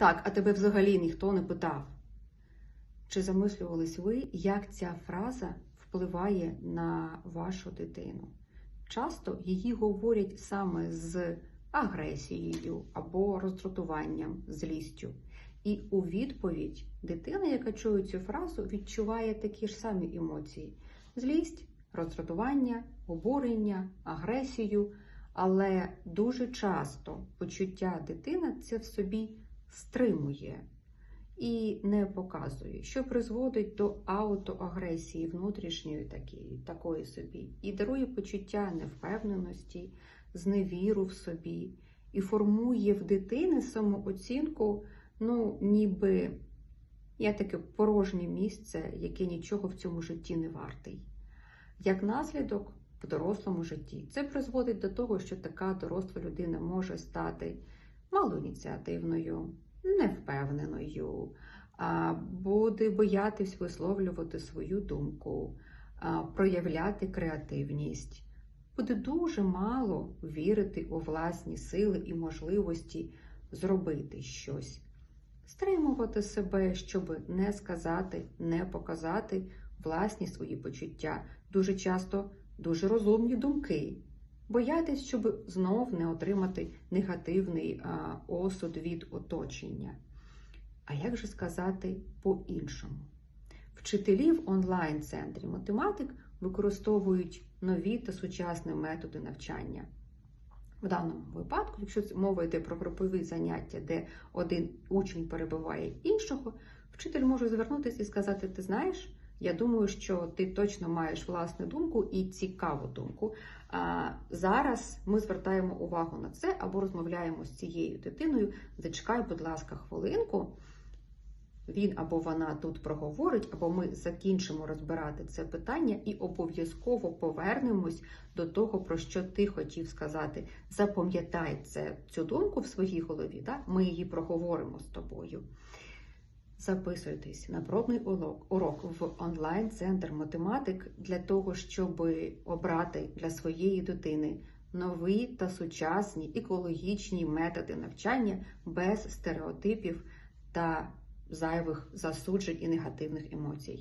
Так, а тебе взагалі ніхто не питав. Чи замислювались ви, як ця фраза впливає на вашу дитину? Часто її говорять саме з агресією або роздратуванням, злістю. І у відповідь дитина, яка чує цю фразу, відчуває такі ж самі емоції: злість, роздратування, обурення, агресію. Але дуже часто почуття дитина це в собі стримує і не показує, що призводить до аутоагресії внутрішньої такої, такої собі, і дарує почуття невпевненості, зневіру в собі, і формує в дитини самооцінку, ну, ніби я таке порожнє місце, яке нічого в цьому житті не вартий. Як наслідок в дорослому житті це призводить до того, що така доросла людина може стати малоініціативною, невпевненою, буде боятись висловлювати свою думку, проявляти креативність, буде дуже мало вірити у власні сили і можливості зробити щось, стримувати себе, щоб не сказати, не показати власні свої почуття, дуже часто дуже розумні думки. Боятись, щоб знов не отримати негативний осуд від оточення. А як же сказати по-іншому? Вчителі в онлайн-центрі математик використовують нові та сучасні методи навчання. В даному випадку, якщо мова йде про групові заняття, де один учень перебиває іншого, вчитель може звернутися і сказати: Ти знаєш, я думаю, що ти точно маєш власну думку і цікаву думку. А зараз ми звертаємо увагу на це або розмовляємо з цією дитиною. Зачекай, будь ласка, хвилинку. Він або вона тут проговорить, або ми закінчимо розбирати це питання і обов'язково повернемось до того, про що ти хотів сказати. Запам'ятай це, цю думку в своїй голові. Так? Ми її проговоримо з тобою. Записуйтесь на пробний урок, в онлайн-центр математик для того, щоб обрати для своєї дитини нові та сучасні екологічні методи навчання без стереотипів та зайвих засуджень і негативних емоцій.